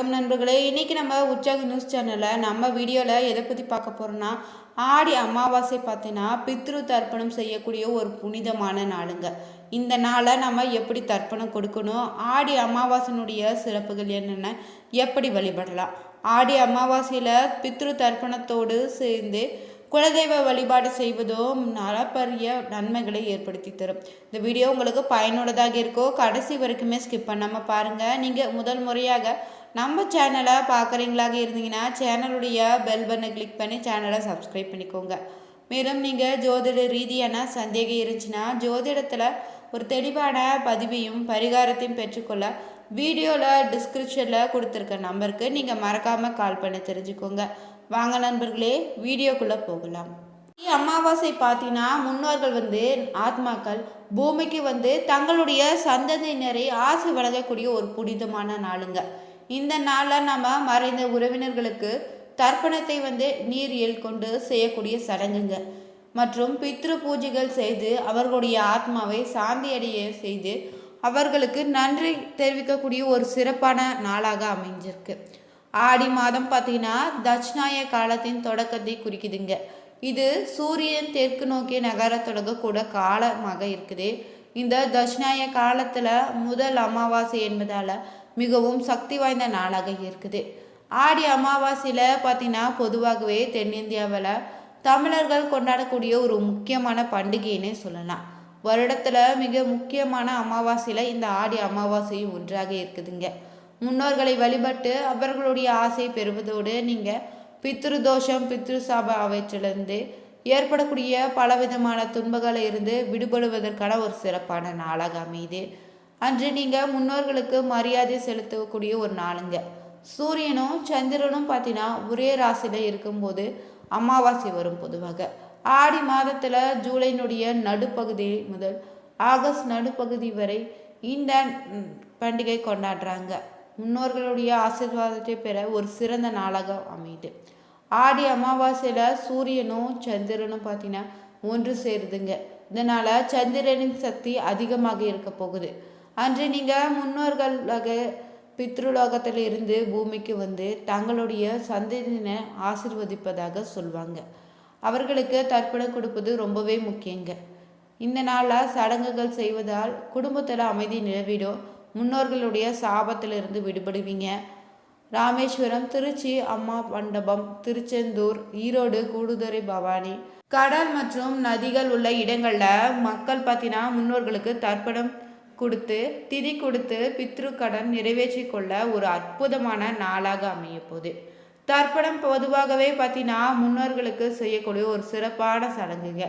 வணக்கம் நண்பர்களே. இன்றைக்கி நம்ம உற்சாக நியூஸ் சேனலில் நம்ம வீடியோவில் எதை பற்றி பார்க்க போகிறோன்னா ஆடி அமாவாசை பார்த்தீங்கன்னா பித்ரு தர்ப்பணம் செய்யக்கூடிய ஒரு புனிதமான நாளுங்க. இந்த நாளை நம்ம எப்படி தர்ப்பணம் கொடுக்கணும்? ஆடி அமாவாசையினுடைய சிறப்புகள் என்னென்ன? எப்படி வழிபடலாம்? ஆடி அமாவாசையில் பித்ரு தர்ப்பணத்தோடு சேர்ந்து குலதெய்வ வழிபாடு செய்வதும் நலப்பரிய நன்மைகளை ஏற்படுத்தி தரும். இந்த வீடியோ உங்களுக்கு பயனுள்ளதாக இருக்கோ கடைசி வரைக்குமே ஸ்கிப் பண்ணாமல் பாருங்கள் நீங்கள் முதல் முறையாக நம்ம சேனலை பார்க்குறீங்களாக இருந்தீங்கன்னா சேனலுடைய பெல் பட்டனை கிளிக் பண்ணி சேனலை சப்ஸ்கிரைப் பண்ணிக்கோங்க. மேலும் நீங்கள் ஜோதிட ரீதியான சந்தேகம் இருந்துச்சுன்னா ஜோதிடத்தில் ஒரு தெளிவான பதிவையும் பரிகாரத்தையும் பெற்றுக்கொள்ள வீடியோவில் டிஸ்கிரிப்ஷனில் கொடுத்துருக்க நம்பருக்கு நீங்கள் மறக்காமல் கால் பண்ணி தெரிஞ்சுக்கோங்க. வாங்க நண்பர்களே வீடியோக்குள்ளே போகலாம். அமாவாசை பார்த்தீங்கன்னா முன்னோர்கள் வந்து ஆத்மாக்கள் பூமிக்கு வந்து தங்களுடைய சந்ததியினரை ஆசை வழங்கக்கூடிய ஒரு புனிதமான நாளுங்க. இந்த நாளில் நம்ம மறைந்த உறவினர்களுக்கு தர்ப்பணத்தை வந்து நீரியல் கொண்டு செய்யக்கூடிய சடங்குங்க. மற்றும் பித்ரு பூஜைகள் செய்து அவர்களுடைய ஆத்மாவை சாந்தியடைய செய்து அவர்களுக்கு நன்றி தெரிவிக்கக்கூடிய ஒரு சிறப்பான நாளாக அமைஞ்சிருக்கு. ஆடி மாதம் பார்த்தீங்கன்னா தட்சிணாய காலத்தின் தொடக்கத்தை குறிக்குதுங்க. இது சூரியன் தெற்கு நோக்கி நகர தொடங்கக்கூட காலமாக இருக்குது. இந்த தட்சிணாய காலத்தில் முதல் அமாவாசை என்பதால் மிகவும் சக்தி வாய்ந்த நாளாக இருக்குது. ஆடி அமாவாசையில் பார்த்தீங்கன்னா பொதுவாகவே தென்னிந்தியாவில் தமிழர்கள் கொண்டாடக்கூடிய ஒரு முக்கியமான பண்டிகைன்னே சொல்லலாம். வருடத்தில் மிக முக்கியமான அமாவாசையில் இந்த ஆடி அமாவாசையும் ஒன்றாக இருக்குதுங்க. முன்னோர்களை வழிபட்டு அவர்களுடைய ஆசை பெறுவதோடு நீங்கள் பித்ரு தோஷம் பித்ரு சாப அவற்றிலிருந்து ஏற்படக்கூடிய பலவிதமான துன்பங்களை இருந்து விடுபடுவதற்கான ஒரு சிறப்பான நாளாக அமையுது. அன்று நீங்கள் முன்னோர்களுக்கு மரியாதை செலுத்தக்கூடிய ஒரு நாளுங்க. சூரியனும் சந்திரனும் பார்த்தீங்கன்னா ஒரே ராசியில் இருக்கும்போது அமாவாசை வரும் பொதுவாக. ஆடி மாதத்தில் ஜூலைனுடைய நடுப்பகுதி முதல் ஆகஸ்ட் நடுப்பகுதி வரை இந்த பண்டிகை கொண்டாடுறாங்க. முன்னோர்களுடைய ஆசிர்வாதத்தை பெற ஒரு சிறந்த நாளாக அமையுது. ஆடி அமாவாசையில் சூரியனும் சந்திரனும் பார்த்தீங்கன்னா ஒன்று சேருதுங்க. இதனால் சந்திரனின் சக்தி அதிகமாக இருக்க போகுது. அன்று நீங்கள் முன்னோர்களாக பித்ருலோகத்தில் இருந்து பூமிக்கு வந்து தங்களுடைய சந்ததியினை ஆசிர்வதிப்பதாக சொல்லுவாங்க அவர்களுக்கு தர்ப்பணம் கொடுப்பது ரொம்பவே முக்கியங்க. இந்த நாளில் சடங்குகள் செய்வதால் குடும்பத்தில் அமைதி நிலவிடும். முன்னோர்களுடைய சாபத்திலிருந்து விடுபடுவீங்க. ராமேஸ்வரம் திருச்சி அம்மா மண்டபம் திருச்செந்தூர் ஈரோடு கூடுதுறை பவானி கடல் மற்றும் நதிகள் உள்ள இடங்களில் மக்கள் பார்த்தீங்கன்னா முன்னோர்களுக்கு தர்ப்பணம் கொடுத்து திதி கொடுத்து பித்ரு கடன் நிறைவேற்றி கொள்ள ஒரு அற்புதமான நாளாக அமைய போகுது தர்ப்பணம் பொதுவாகவே பார்த்தீங்கன்னா முன்னோர்களுக்கு செய்யக்கூடிய ஒரு சிறப்பான சடங்குங்க.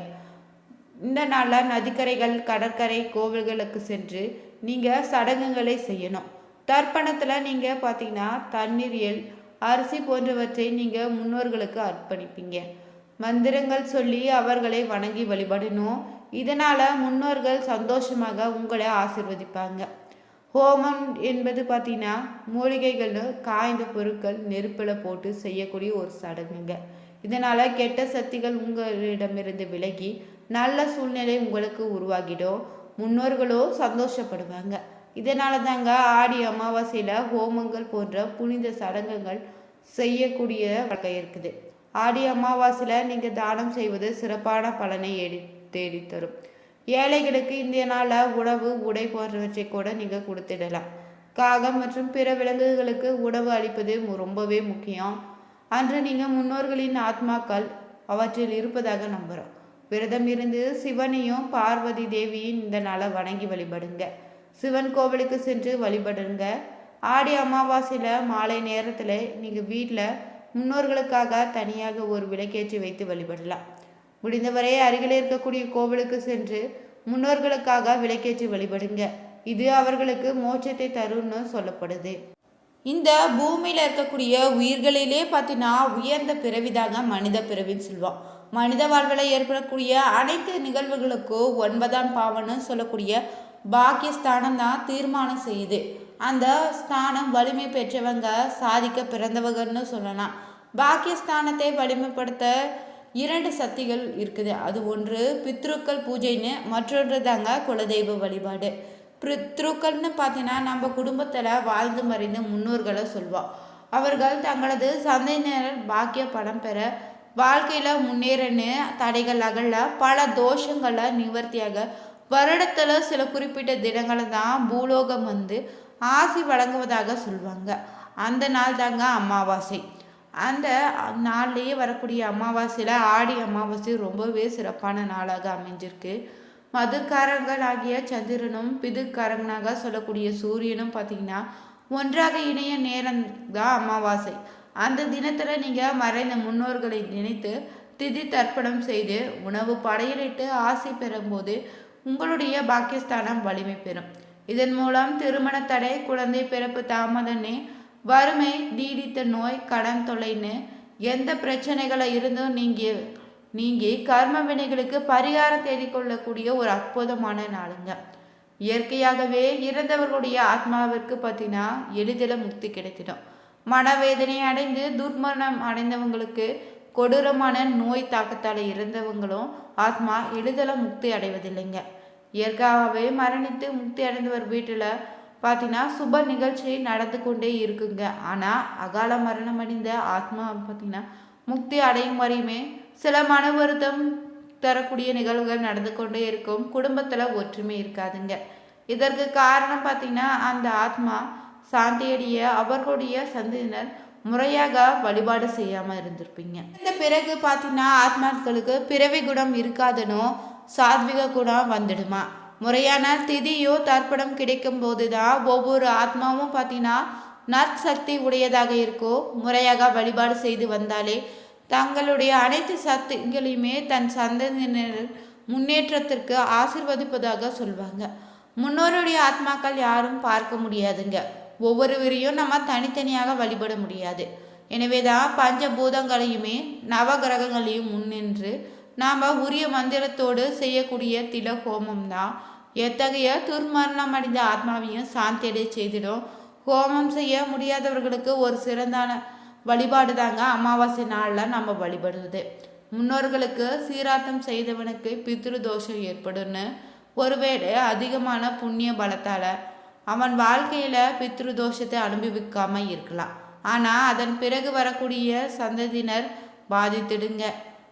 இந்த நாளில் நதிக்கரைகள் கடற்கரை கோவில்களுக்கு சென்று நீங்கள் சடங்குகளை செய்யணும். தர்ப்பணத்தில் நீங்கள் பார்த்தீங்கன்னா தண்ணீர் எல் அரிசி போன்றவற்றை நீங்கள் முன்னோர்களுக்கு அர்ப்பணிப்பீங்க. மந்திரங்கள் சொல்லி அவர்களை வணங்கி வழிபடணும். இதனால் முன்னோர்கள் சந்தோஷமாக உங்களை ஆசிர்வதிப்பாங்க. ஹோமம் என்பது பார்த்தீங்கன்னா மூலிகைகள் காய்ந்த பொருட்கள் நெருப்பில் போட்டு செய்யக்கூடிய ஒரு சடங்குங்க. இதனால் கெட்ட சக்திகள் உங்களிடமிருந்து விலகி நல்ல சூழ்நிலை உங்களுக்கு உருவாகிடும். முன்னோர்களோ சந்தோஷப்படுவாங்க. இதனால தாங்க ஆடி அமாவாசையில் ஹோமங்கள் போன்ற புனித சடங்குகள் செய்யக்கூடிய வழக்கம் இருக்குது. ஆடி அமாவாசையில் நீங்கள் தானம் செய்வது சிறப்பான பலனை எடு தேடித்தரும் ஏழைகளுக்கு இந்திய நாளில் உணவு உடை போன்றவற்றை கூட நீங்கள் கொடுத்துடலாம். காகம் மற்றும் பிற விலங்குகளுக்கு உணவு அளிப்பது ரொம்பவே முக்கியம். அன்று நீங்கள் முன்னோர்களின் ஆத்மாக்கள் அவற்றில் இருப்பதாக நம்புகிறோம் விரதம் இருந்து சிவனையும் பார்வதி தேவியும் இந்த நாளை வணங்கி வழிபடுங்க. சிவன் கோவிலுக்கு சென்று வழிபடுங்க. ஆடி அமாவாசையில் மாலை நேரத்தில் நீங்கள் வீட்டில் முன்னோர்களுக்காக தனியாக ஒரு விளக்கேற்றி வைத்து வழிபடலாம். முடிந்தவரை அருகில் இருக்கக்கூடிய கோவிலுக்கு சென்று முன்னோர்களுக்காக விளக்கேற்றி வழிபடுங்க. இது அவர்களுக்கு மோட்சத்தை தரும்னு சொல்லப்படுது. இந்த பூமியில் இருக்கக்கூடிய உயிர்களிலே பார்த்தீங்கன்னா உயர்ந்த பிறவிதாங்க மனித பிறவின்னு சொல்லுவோம் மனித வாழ்வில் ஏற்படக்கூடிய அனைத்து நிகழ்வுகளுக்கும் ஒன்பதாம் பாவம்னு சொல்லக்கூடிய பாக்கியஸ்தானம் தான் தீர்மானம் செய்யுது. அந்த ஸ்தானம் வலிமை பெற்றவங்க சாதிக்க பிறந்தவங்கன்னு சொல்லலாம். பாக்கியஸ்தானத்தை வலிமைப்படுத்த இரண்டு சக்திகள் இருக்குது. அது ஒன்று பித்ருக்கள் பூஜைன்னு மற்றொன்று தாங்க குலதெய்வ வழிபாடு. பித்ருக்கள்னு பார்த்தீங்கன்னா நம்ம குடும்பத்தில் வாழ்ந்து மறைந்த முன்னோர்களை சொல்வோம் அவர்கள் தங்களது சந்தையினர் பாக்கிய படம் பெற வாழ்க்கையில் முன்னேறன்னு தடைகள் அகல பல தோஷங்களை நிவர்த்தியாக வருடத்தில் சில குறிப்பிட்ட தினங்களை தான் பூலோகம் வந்து ஆசி வழங்குவதாக சொல்லுவாங்க அந்த நாள் தாங்க அமாவாசை. அந்த நாள்லேயே வரக்கூடிய அமாவாசையில் ஆடி அமாவாசை ரொம்பவே சிறப்பான நாளாக அமைஞ்சிருக்கு. மதுக்காரங்கள் ஆகிய சந்திரனும் பிதுக்காரங்கனாக சொல்லக்கூடிய சூரியனும் பார்த்தீங்கன்னா ஒன்றாக இணைய நேரம் தான் அமாவாசை. அந்த தினத்தில் நீங்கள் மறைந்த முன்னோர்களை நினைத்து திதி தர்ப்பணம் செய்து உணவு படையலிட்டு ஆசை பெறும்போது உங்களுடைய பாக்கியஸ்தானம் வலிமை பெறும். இதன் மூலம் திருமண தடை குழந்தை பிறப்பு தாமதமே வறுமை நீடித்த நோய் கடன் தொலைன்னு எந்த பிரச்சனைகளை இருந்தும் நீங்கள் நீங்கி கர்ம வினைகளுக்கு பரிகாரம் தேடிக்கொள்ளக்கூடிய ஒரு அற்புதமான நாளுங்க. இயற்கையாகவே இறந்தவர்களுடைய ஆத்மாவிற்கு பார்த்தீங்கன்னா எளிதில் முக்தி கிடைத்திடும். மனவேதனை அடைந்து துர்மரணம் அடைந்தவங்களுக்கு கொடூரமான நோய் தாக்கத்தால் இறந்தவங்களும் ஆத்மா எளிதில் முக்தி அடைவதில்லைங்க. இயற்கையாகவே மரணித்து முக்தி அடைந்தவர் வீட்டில் பார்த்தீங்கன்னா சுப நிகழ்ச்சி நடந்து கொண்டே இருக்குங்க. ஆனால் அகால மரணம் அடைந்த ஆத்மா பார்த்தீங்கன்னா முக்தி அடையும் வரையுமே சில மன வருத்தம் தரக்கூடிய நிகழ்வுகள் நடந்து கொண்டே இருக்கும். குடும்பத்தில் ஒற்றுமை இருக்காதுங்க. இதற்கு காரணம் பார்த்தீங்கன்னா அந்த ஆத்மா சாந்தியடைய அவர்களுடைய சந்ததியினர் முறையாக வழிபாடு செய்யாமல் இருந்திருப்பீங்க. இந்த பிறகு பார்த்தீங்கன்னா ஆத்மாக்களுக்கு பிறவி குணம் இருக்காதுன்னு சாத்விக குணம் வந்துடுமா? முறையான திதியோ தர்ப்பணம் கிடைக்கும் போது தான் ஒவ்வொரு ஆத்மாவும் பார்த்தீங்கன்னா நற்சக்தி உடையதாக இருக்கோ? முறையாக வழிபாடு செய்து வந்தாலே தங்களுடைய அனைத்து சக்திகளையுமே தன் சந்ததியினர் முன்னேற்றத்திற்கு ஆசிர்வதிப்பதாக சொல்வாங்க. முன்னோருடைய ஆத்மாக்கள் யாரும் பார்க்க முடியாதுங்க. ஒவ்வொருவரையும் நம்ம தனித்தனியாக வழிபட முடியாது. எனவே தான் பஞ்சபூதங்களையுமே நவகிரகங்களையும் முன்னின்று நாம் உரிய மந்திரத்தோடு செய்யக்கூடிய தில ஹோமம் தான் எத்தகைய துர்மரணம் அடைந்த ஆத்மாவையும் சாந்தியடை செய்திடும். ஹோமம் செய்ய முடியாதவர்களுக்கு ஒரு சிறந்தான வழிபாடு தாங்க அமாவாசை நாளில் நம்ம வழிபடுவது முன்னோர்களுக்கு சீராத்தம் செய்தவனுக்கு பித்ரு தோஷம் ஏற்படும்னு. ஒருவேளை அதிகமான புண்ணிய பலத்தால் அவன் வாழ்க்கையில் பித்ரு தோஷத்தை அனுபவிக்காமல் இருக்கலாம். ஆனால் அதன் பிறகு வரக்கூடிய சந்ததியினர் பாதித்திடுங்க.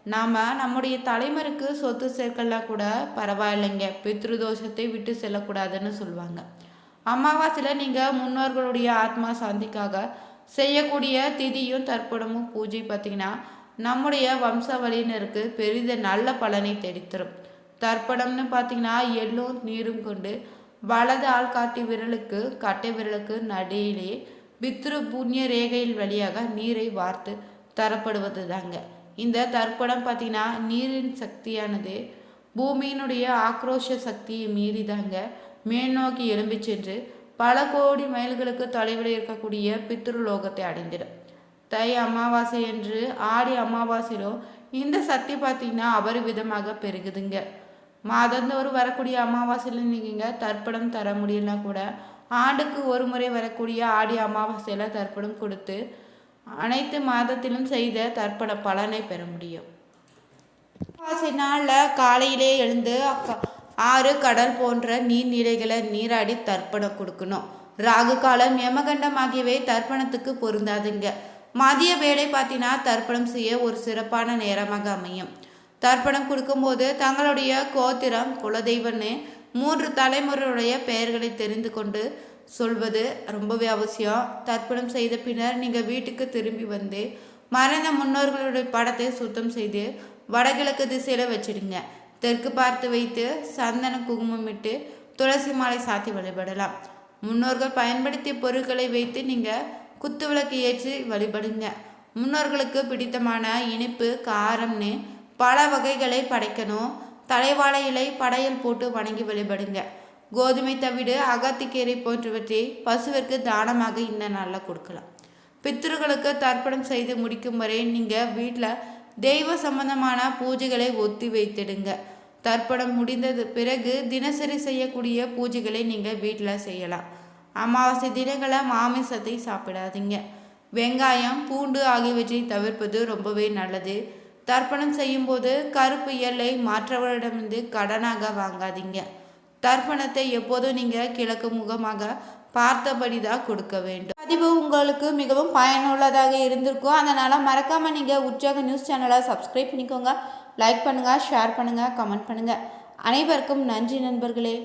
நாம் நம்முடைய தலைமுறைக்கு சொத்து சேர்க்கலாம் கூட பரவாயில்லைங்க. பித்ரு தோஷத்தை விட்டு செல்லக்கூடாதுன்னு சொல்லுவாங்க அமாவாசையில் நீங்கள் முன்னோர்களுடைய ஆத்மா சாந்திக்காக செய்யக்கூடிய திதியும் தற்படமும் பூஜை பார்த்திங்கன்னா நம்முடைய வம்சாவளியினருக்கு பெரித நல்ல பலனை தெரித்தரும் தர்ப்பணம்னு பார்த்தீங்கன்னா எள்ளும் நீரும் கொண்டு வலது ஆள்காட்டி விரலுக்கு கட்டை விரலுக்கு நடையிலே பித்ரு புண்ணிய ரேகையில் வழியாக நீரை வார்த்து தரப்படுவது தாங்க இந்த தர்ப்பணம் பார்த்தீங்கன்னா நீரின் சக்தியானது பூமியினுடைய ஆக்ரோஷ சக்தியை மீறிதாங்க மேல் நோக்கி எழும்பி சென்று பல கோடி மைல்களுக்கு தொலைவில் இருக்கக்கூடிய பித்ருலோகத்தை அடைந்திடும். தை அமாவாசை என்று ஆடி அமாவாசையிலும் இந்த சக்தி பார்த்தீங்கன்னா அபரிவிதமாக பெருகுதுங்க. மாதந்தோறும் வரக்கூடிய அமாவாசையில் நீங்கள் தர்ப்பணம் தர முடியலனா கூட ஆண்டுக்கு ஒரு முறை வரக்கூடிய ஆடி அமாவாசையில் தர்ப்பணம் கொடுத்து அனைத்து மாதத்திலும் செய்த தற்பட பலனை பெற முடியும். அமாவாசை நாளில் காலையிலே எழுந்து ஆறு கடல் போன்ற நீர்நிலைகளை நீராடி தர்ப்பணம் கொடுக்கணும். ராகு காலம் யமகண்டம் ஆகியவை தர்ப்பணத்துக்கு பொருந்தாதுங்க. மதிய வேலை பார்த்தீங்கன்னா தர்ப்பணம் செய்ய ஒரு சிறப்பான நேரமாக அமையும். தர்ப்பணம் கொடுக்கும்போது தங்களுடைய கோத்திரம் குலதெய்வன்னு மூன்று தலைமுறையுடைய பெயர்களை தெரிந்து கொண்டு சொல்வது ரொம்பவே அவசியம். தர்ப்பணம் செய்த பின்னர் நீங்கள் வீட்டுக்கு திரும்பி வந்து மறைந்த முன்னோர்களுடைய படத்தை சுத்தம் செய்து வடகிழக்கு திசையில் வச்சிடுங்க. தெற்கு பார்த்து வைத்து சந்தன குங்குமம் இட்டு துளசி மாலை சாத்தி வழிபடலாம். முன்னோர்கள் பயன்படுத்திய பொருட்களை வைத்து நீங்கள் குத்து விளக்கு ஏற்றி வழிபடுங்க. முன்னோர்களுக்கு பிடித்தமான இனிப்பு காரம்னு பல வகைகளை படைக்கணும். தலைவாழை இலை படையல் போட்டு வணங்கி வழிபடுங்க. கோதுமை தவிடு அகத்திக்கீரை போன்றவற்றை பசுவிற்கு தானமாக இந்த நாளில் கொடுக்கலாம். பித்திருக்களுக்கு தர்ப்பணம் செய்து முடிக்கும் வரை நீங்கள் வீட்டில் தெய்வ சம்பந்தமான பூஜைகளை ஒத்தி வைத்திடுங்க. தர்ப்பணம் முடிந்தது பிறகு தினசரி செய்யக்கூடிய பூஜைகளை நீங்கள் வீட்டில் செய்யலாம். அமாவாசை தினங்களை மாமிசத்தை சாப்பிடாதீங்க. வெங்காயம் பூண்டு ஆகியவற்றை தவிர்ப்பது ரொம்பவே நல்லது. தர்ப்பணம் செய்யும்போது கருப்பு எல்லை மற்றவரிடமிருந்து கடனாக வாங்காதீங்க. தர்ப்பணத்தை எப்போதும் நீங்கள் கிழக்கு முகமாக பார்த்தபடி தான் கொடுக்க வேண்டும். பதிவு உங்களுக்கு மிகவும் பயனுள்ளதாக இருந்திருக்கும். அதனால் மறக்காமல் நீங்கள் உற்சாக நியூஸ் சேனலை சப்ஸ்கிரைப் பண்ணிக்கோங்க. லைக் பண்ணுங்கள் ஷேர் பண்ணுங்கள் கமெண்ட் பண்ணுங்கள் அனைவருக்கும் நன்றி நண்பர்களே.